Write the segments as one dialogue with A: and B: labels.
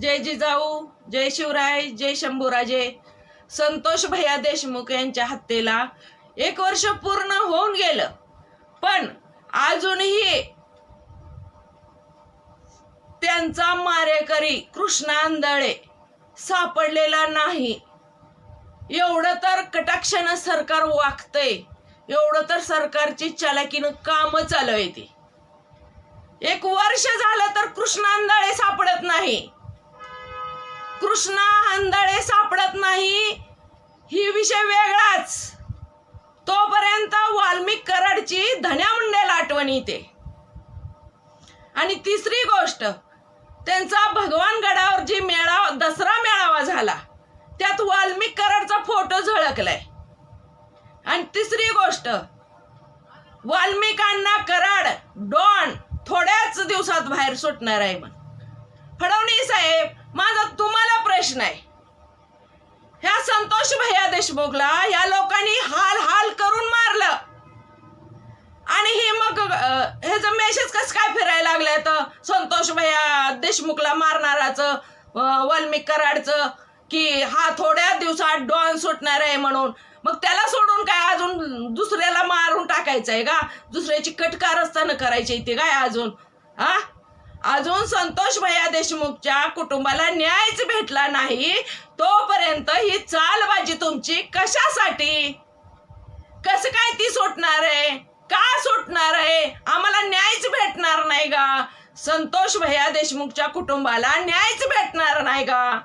A: जय जिजाऊ जय शिवराय जय शंभूराजे. संतोष भैया देशमुख यांच्या हत्येला एक वर्ष पूर्ण होऊन गेलं. पण अजूनही त्यांचा मारेकरी कृष्णा आंधळे सापडलेला नाही. एवढं तर कटाक्षानं सरकार वागतंय. एवढं तर सरकारची चालाकीनं कामं चालू येते ती. एक वर्ष झालं तर कृष्णांदळे सापडत नाही. कृष्णा हंदळे सापडत नाही. ही विषय वेगळाच. तोपर्यंत वाल्मिक कराडची धन्या मुंडेला आठवण येते आणि तिसरी गोष्ट त्यांचा भगवान गडावर जी मेळावा दसरा मेळावा झाला त्यात वाल्मिक कराडचा फोटो झळकलाय. आणि तिसरी गोष्ट वाल्मिकांना कराड डॉन थोड्याच दिवसात बाहेर सुटणार आहे मग फडवणी साहेब प्रश्न आहे ह्या संतोष भैया देशमुखला या लोकांनी हाल हाल करून मारलं. आणि हे मग हे ह्याचं मेसेज कसं काय फिरायला लागलंय तर संतोष भैया देशमुखला मारणाराचं वाल्मिक कराडचं की हा थोड्या दिवसात डॉन सुटणार आहे म्हणून. मग त्याला सोडून काय अजून दुसऱ्याला मारून टाकायचं आहे का? दुसऱ्याची कटकारस्थानं करायची ते काय अजून? हा? अजून संतोष भैया देशमुखच्या कुटुंबाला न्यायच भेटला नाही तोपर्यंत ही चालबाजी तुमची कशासाठी? कसं काय ती सुटणार आहे? का सुटणार आहे? आम्हाला न्यायच भेटणार नाही का? संतोष भैया देशमुखच्या कुटुंबाला न्यायच भेटणार नाही का?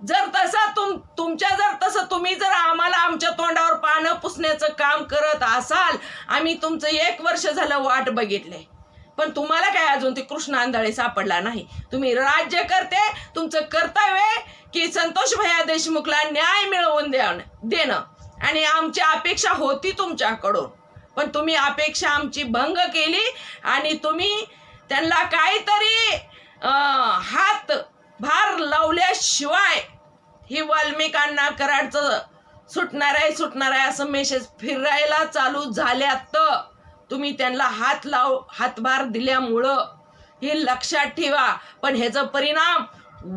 A: जर तसा तुम तुमच्या जर तसं तुम्ही जर आम्हाला आमच्या तोंडावर पानं पुसण्याचं काम करत असाल आम्ही तुमचं एक वर्ष झालं वाट बघितले पण तुम्हाला काय अजून ते कृष्ण आंधळे सापडला नाही. तुम्ही राज्य करते तुमचं कर्तव्य आहे की संतोष भैया देशमुखला न्याय मिळवून द्या देणं. आणि आमची अपेक्षा होती तुमच्याकडून. पण तुम्ही अपेक्षा आमची भंग केली आणि तुम्ही त्यांना काहीतरी हात भार लावल्याशिवाय ही वाल्मिकांना कराडचं सुटणार आहे सुटणार आहे असं मेसेज फिरायला चालू झाल्यात. तुम्ही त्यांना हात लाव हातभार दिल्यामुळं हे लक्षात ठेवा. पण ह्याचा परिणाम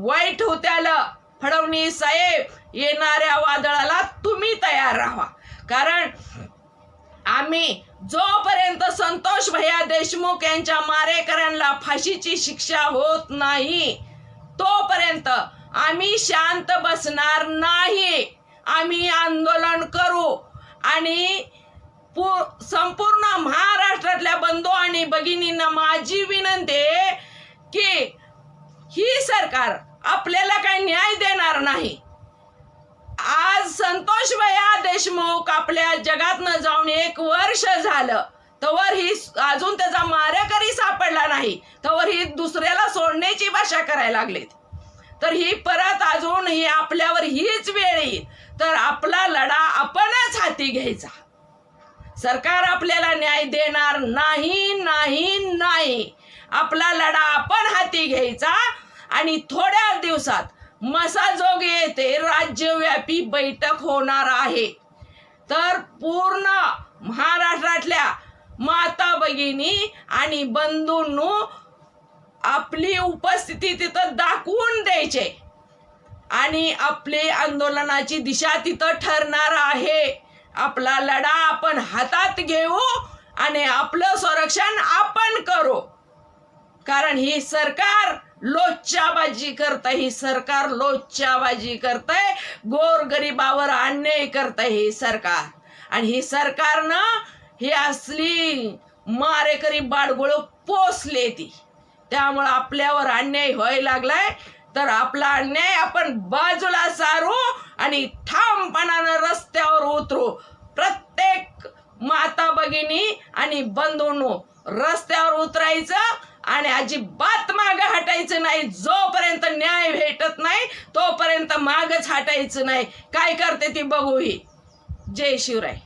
A: वाईट होत्याला फडणवीस साहेब येणाऱ्या वादळाला तुम्ही तयार राहा. कारण आम्ही जोपर्यंत संतोष भैया देशमुख यांच्या मारेकऱ्यांना फाशीची शिक्षा होत नाही तोपर्यंत आम्ही शांत बसणार नाही. आम्ही आंदोलन करू आणि पू- संपूर्ण महाराष्ट्रातल्या बंधू आणि भगिनींना माझी विनंती आहे की ही सरकार आपल्याला काही न्याय देणार नाही. आज संतोष भया देशमुख आपल्या जगातनं जाऊन एक वर्ष झालं तवर ही अजून त्याचा मारेकरी सापडला नाही तवर ही दुसऱ्याला सोडण्याची भाषा करायला लागलीत. तर ही परत अजून ही आपल्यावर हीच वेळ येईल. तर आपला लढा आपणच हाती घ्यायचा. सरकार आपल्याला न्याय देणार नाही नाही नाही. आपला लढा आपण हाती घ्यायचा आणि थोड्या दिवसात मसाजोग येथे राज्यव्यापी बैठक होणार आहे. तर पूर्ण महाराष्ट्रातल्या माता भगिनी आणि बंधूंनो आपली उपस्थिती तिथं दाखवून द्यायचे आणि आपले आंदोलनाची दिशा तिथं ठरणार आहे. आपला लढा आपण हातात घेऊ आणि आपलं संरक्षण आपण करू. कारण ही सरकार लोच्चाबाजी करत ही सरकार लोच्चाबाजी करतय गोरगरिबावर अन्याय करतय ही सरकार. आणि ही सरकारनं ही असली मारेकरी बाडगुळ पोचले ती. त्यामुळं आपल्यावर अन्याय व्हायला लागलाय. तर आपला अन्याय आपण बाजूला सारू आणि ठामपणानं रस्त्यावर उतरू प्रत्येक माता भगिनी आणि बंधूंनो रस्त्यावर उतरायचं आणि अजिबात माग हटायचं नाही. जोपर्यंत न्याय भेटत नाही तोपर्यंत मागच हटायचं नाही. काय करते ती बघू ही. जय शिवराय.